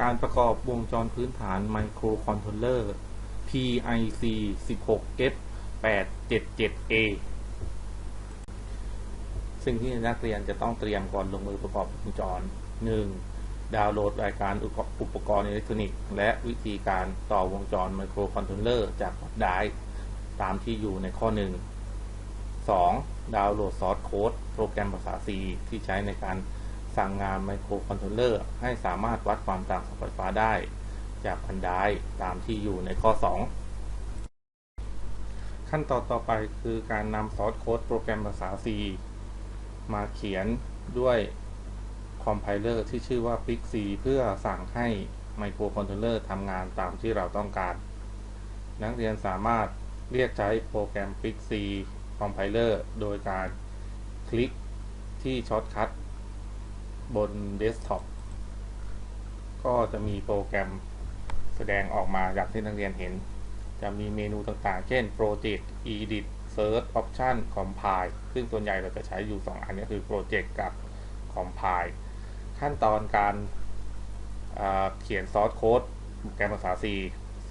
การประกอบวงจรพื้นฐานไมโครคอนโทรลเลอร์ PIC 16F 877A ซึ่งที่นักเรียนจะต้องเตรียมก่อนลงมือประกอบวงจร 1. ดาวน์โหลดรายการอุปกรณ์อิเล็กทรอนิกส์ และวิธีการต่อวงจรไมโครคอนโทรลเลอร์จากไดร์ตามที่อยู่ในข้อ 1 2. ดาวน์โหลดซอสโค้ดโปรแกรมภาษา C ที่ใช้ในการ สั่งงานไมโครคอนโทรลเลอร์ให้สามารถวัดความต่างของไฟฟ้าได้ จากพันไดร์ตามที่อยู่ในข้อ 2 ขั้นตอนต่อไปคือการนำซอสโค้ดโปรแกรมภาษา C มาเขียนด้วยคอมไพเลอร์ที่ชื่อว่า PIC เพื่อสั่งให้ไมโครคอนโทรลเลอร์ทำงานตามที่เราต้องการ นักเรียนสามารถเรียกใช้โปรแกรม PIC Compiler โดยการคลิกที่ช็อตคัท บนเดสก์ท็อปก็จะมีโปรแกรมแสดงออกมาอย่างที่นักเรียนเห็น จะมีเมนูต่างๆ เช่น Project Edit Search Option Compile ซึ่งส่วนใหญ่เราจะใช้อยู่ 2 อันนี้คือ Project กับ Compile ขั้นตอนการเขียนซอสโค้ดโปรแกรมภาษา C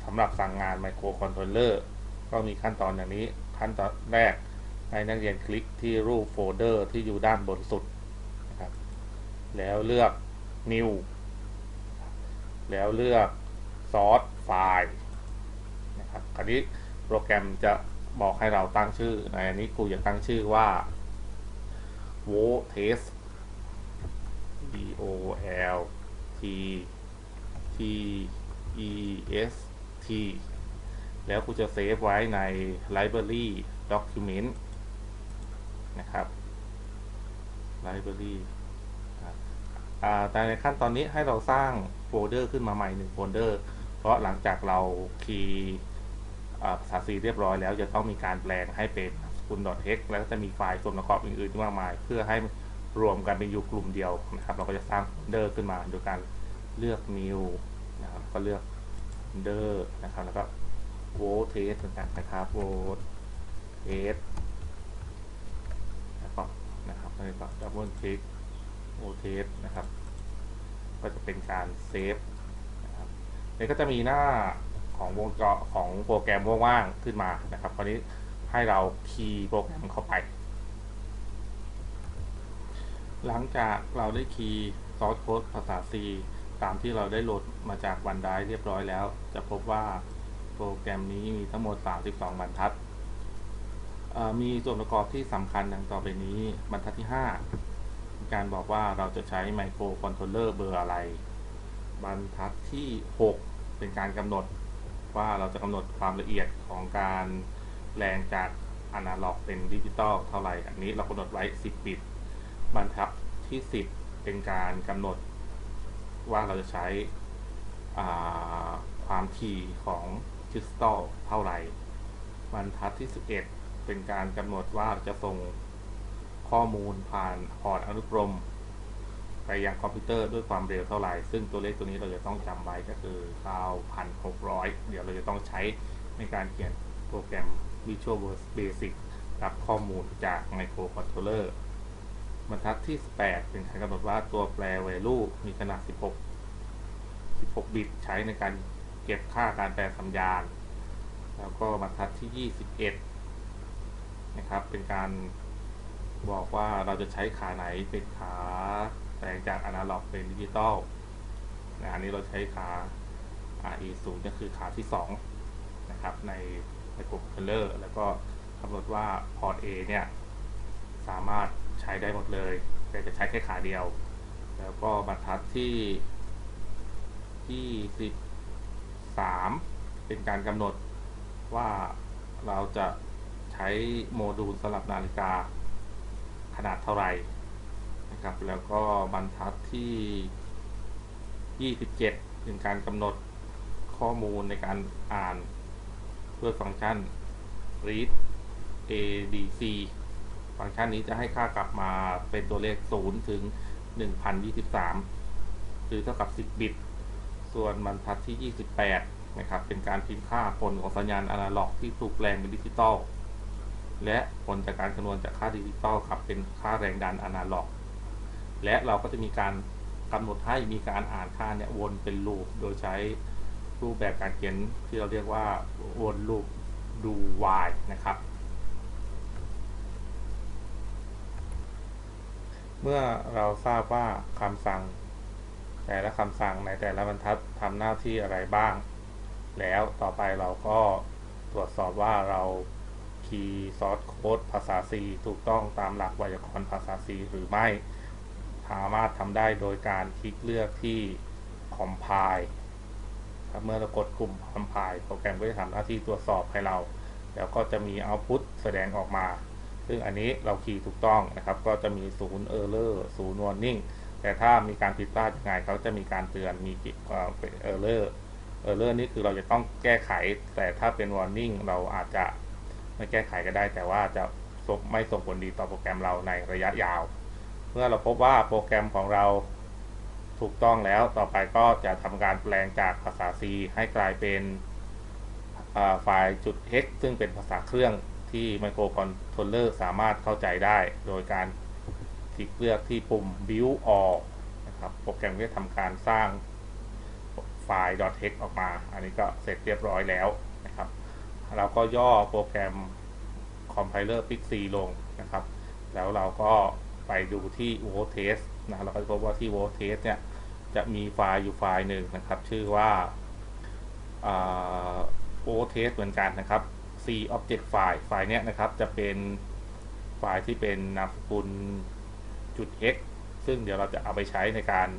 สำหรับสั่งงานไมโครคอนโทรลเลอร์ก็มีขั้นตอนอย่างนี้ขั้นตอนแรกให้นักเรียนคลิกที่รูปโฟลเดอร์ที่อยู่ด้านบนสุด แล้วเลือก New แล้วเลือก Source File นะครับคราวนี้โปรแกรมจะบอกให้เราตั้งชื่อในอันนี้ครูจะตั้งชื่อว่า v o t e s t V O L T T E S T แล้วครูจะเซฟไว้ใน Library Document นะครับ Library แต่ในขั้นตอนนี้ให้เราสร้างโฟลเดอร์ขึ้นมาใหม่หนึ่งโฟลเดอร์ เพราะหลังจากเราคีย์ภาษา C เรียบร้อยแล้วจะต้องมีการแปลงให้เป็นสกุล .hex แล้วก็จะมีไฟล์ส่วนประกอบอื่นๆมากมาย เพื่อให้รวมกันเป็นอยู่กลุ่มเดียวนะครับ เราก็จะสร้างโฟลเดอร์ขึ้นมาโดยการเลือก new นะครับก็เลือกเดอร์นะครับ แล้วก็ v o t e s ต่างๆนะครับ v o t e s แล้วก็นะครับแล้วก็ดับ เบิลคลิก v o t e s นะครับ ก็จะเป็นการเซฟนะครับนี่ก็จะมีหน้าของวงจรของโปรแกรมว่างๆขึ้นมานะครับคราวนี้ให้เราคีย์โปรแกรมเข้าไป หลังจากเราได้คีย์ซอสโค้ดภาษา C ตามที่เราได้โหลดมาจากวันไดเรียบร้อยแล้ว จะพบว่าโปรแกรมนี้มีทั้งหมด 32 บรรทัด มีส่วนประกอบที่สำคัญดังต่อไปนี้ บรรทัดที่ 5 การบอกว่าเราจะใช้ไมโครคอนโทรลเลอร์เบอร์อะไร บรรทัดที่ 6 เป็นการกำหนดว่าเราจะกำหนดความละเอียดของการแปลงจากอนาล็อกเป็นดิจิตอลเท่าไหร่ อันนี้เรากำหนดไว้ 10 บิต บรรทัดที่ 10 เป็นการกำหนดว่าเราจะใช้ความถี่ของคริสตัลเท่าไหร่ บรรทัดที่ 11 เป็นการกำหนดว่าจะส่ง ข้อมูลผ่านพอร์ตอนุกรม ไปยังคอมพิวเตอร์ด้วยความเร็วเท่าไหร่ ซึ่งตัวเลขตัวนี้เราจะต้องจำไว้ก็คือ 9,600 เดี๋ยวเราจะต้องใช้ในการเขียนโปรแกรม Visual Basic รับข้อมูลจาก Microcontroller บรรทัดที่ 18 เป็นการกำหนดว่าตัวแปร value มีขนาด 16 16 บิตใช้ในการเก็บค่าการแปลสัญญาณ แล้วก็บรรทัดที่ 21 นะครับ เป็นการ บอกว่าเราจะใช้ขาไหนเป็นขาแปลงจากอนาล็อกเป็นดิจิตอลนะอันนี้เราใช้ขา RE 0ก็คือขาที่ 2 นะครับ ในในกลุ่ม color แล้วก็กำหนดว่าพอร์ต A เนี่ย สามารถใช้ได้หมดเลย แต่จะใช้แค่ขาเดียว แล้วก็บรรทัดที่ที่13 เป็นการกำหนดว่าเราจะใช้โมดูลสำหรับนาฬิกา ขนาดเท่าไหร่นะครับ แล้วก็บรรทัดที่ 27เป็นการกำหนดข้อมูลในการอ่านด้วยฟังก์ชัน read adc ฟังก์ชันนี้จะให้ค่ากลับมาเป็นตัวเลข 0 ถึง 1023 หรือเท่ากับ 10 บิต ส่วนบรรทัดที่ 28 นะครับ เป็นการพิมพ์ค่าผลของสัญญาณอนาล็อกที่ถูกแปลงเป็นดิจิตอล และผลจากการคำนวณจากค่าดิจิตอลครับเป็นค่าแรงดันอนาล็อก และเราก็จะมีการกำหนดให้มีการอ่านค่าเนี่ยวนเป็นลูปโดยใช้รูปแบบการเขียนที่เราเรียกว่าวนลูปดู while นะครับ เมื่อเราทราบว่าคำสั่ง แต่ละคำสั่งในแต่ละบรรทัดทำหน้าที่อะไรบ้าง แล้วต่อไปเราก็ตรวจสอบว่าเรา คีย์ซอสโค้ดภาษา C ถูกต้องตามหลักไวยากรณ์ภาษา C หรือไม่ สามารถทำได้โดยการคลิกเลือกที่ compile เมื่อเรากดปุ่ม compile โปรแกรมก็จะทำหน้าที่ตรวจสอบให้เรา แล้วก็จะมี output แสดงออกมา ซึ่งอันนี้เราคีย์ถูกต้องนะครับ ก็จะมีศูนย์ error ศูนย์ warning แต่ถ้ามีการผิดพลาดยังไงเขาจะมีการเตือนมีเอ่อเป็น error error นี่คือเราจะต้องแก้ไข แต่ถ้าเป็น warning เราอาจจะ ไม่แก้ไขก็ได้ แต่ว่าจะไม่ส่งผลดีต่อโปรแกรมเราในระยะยาว เมื่อเราพบว่าโปรแกรมของเราถูกต้องแล้วต่อไปก็จะทำการแปลงจากภาษา C ให้กลายเป็นไฟล์จุด hex ซึ่งเป็นภาษาเครื่องที่ microcontroller สามารถเข้าใจได้ โดยการคลิกเลือกที่ปุ่ม build all นะครับโปรแกรมก็จะทำการสร้างไฟล์ .hex ออกมา อันนี้ก็เสร็จเรียบร้อยแล้วนะครับ เราก็ย่อโปรแกรม compiler pixie ลงนะครับ แล้วเราก็ไปดูที่ v o t e s t นะเราก็จะพบว่าที่ v o t e s t เนี่ย จะมีไฟล์อยู่ไฟล์หนึ่งนะครับ ชื่อว่า v o t e s t เหมือนกันนะครับ C object file ไฟล์เนี้ยนะครับ จะเป็นไฟล์ที่เป็นนามสกุลจุด x ซึ่งเดี๋ยวเราจะเอาไปใช้ในการ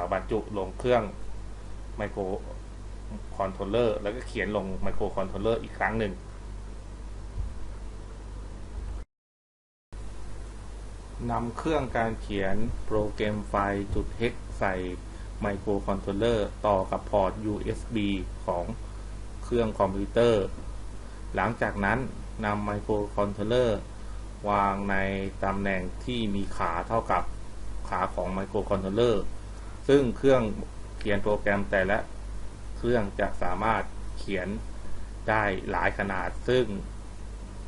าบรรจุลงเครื่องไมโคร micro controller แล้วก็เขียนลง micro controller อีกครั้งหนึ่งนำเครื่องการเขียนโปรแกรมไฟล์จุด hex ใส่ไมโครคอนโทรลเลอร์ต่อกับพอร์ต USB ของเครื่องคอมพิวเตอร์ หลังจากนั้นนำไมโครคอนโทรลเลอร์วางในตำแหน่งที่มีขาเท่ากับขาของไมโครคอนโทรลเลอร์ซึ่งเครื่องเขียนโปรแกรมแต่ละ เครื่องจะสามารถเขียนได้หลายขนาด ซึ่ง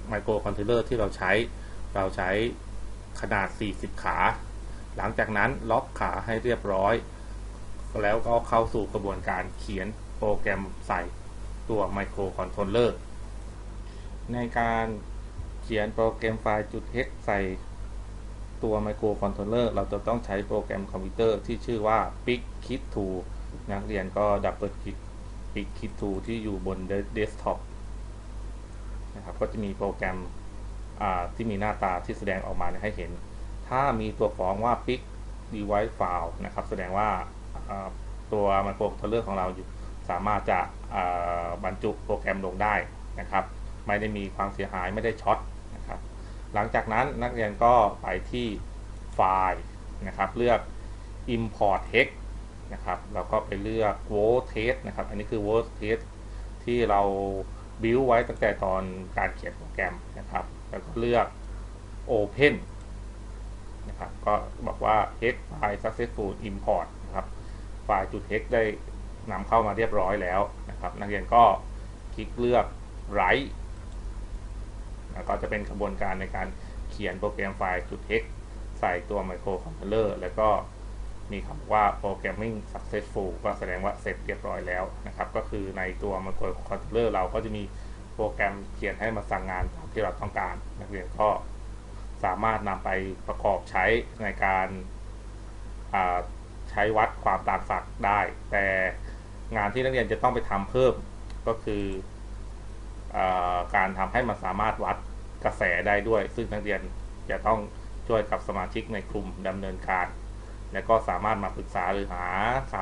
ไมโครคอนโทรลเลอร์ที่เราใช้ เราใช้ขนาด 40 ขา หลังจากนั้นล็อกขาให้เรียบร้อย แล้วก็เข้าสู่กระบวนการเขียนโปรแกรมใส่ตัวไมโครคอนโทรลเลอร์ ในการเขียนโปรแกรมไฟล์จุด hex ใส่ตัวไมโครคอนโทรลเลอร์ เราจะต้องใช้โปรแกรมคอมพิวเตอร์ที่ชื่อว่า PicKit two นักเรียนก็ดับเบิลคลิก PicKit Tool ที่อยู่บนเดสก์ท็อปนะครับก็จะมีโปรแกรมอ่าที่มีหน้าตาที่แสดงออกมาให้เห็น ถ้ามีตัวฟ้องว่า pic device file นะครับ แสดงว่าอ่าตัวมโครคอนโทรลเลอร์ของเราอยู่สามารถจะอ่าบรรจุโปรแกรมลงได้นะครับ ไม่ได้มีความเสียหายไม่ได้ช็อตนะครับ หลังจากนั้นนักเรียนก็ไปที่ไฟล์นะครับ เลือก import text นะครับแล้วก็ไปเลือก v o t e s t นะครับ อันนี้คือ v o t e s t ที่เราบิวไว้ตั้งแต่ตอนการเขียนโปรแกรมนะครับ แล้วก็เลือก open นะครับก็บอกว่า hex file successful import นะครับไฟล์จุด hex ได้นำเข้ามาเรียบร้อยแล้วนะครับ นักเรียนก็คลิกเลือก write แล้วก็จะเป็นกระบวนการในการเขียนโปรแกรมไฟล์จุด hex ใส่ตัว microcontroller แล้วก็ มีคำว่า programming successful ก็แสดงว่าเสร็จเรียบร้อยแล้วนะครับ ก็คือในตัว microcontroller เราก็จะมีโปรแกรมเขียนให้มาสั่งงานตามที่เราต้องการ นักเรียนก็สามารถนำไปประกอบใช้ในการใช้วัดความต่างศักย์ได้ แต่งานที่นักเรียนจะต้องไปทำเพิ่มก็คืออการทำให้มันสามารถวัดกระแสได้ด้วย ซึ่งนักเรียนจะต้องช่วยกับสมาชิกในกลุ่มดำเนินการ แล้วก็สามารถมาปรึกษาหรือหาค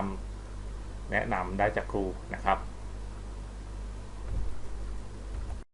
ำแนะนำได้จากครูนะครับ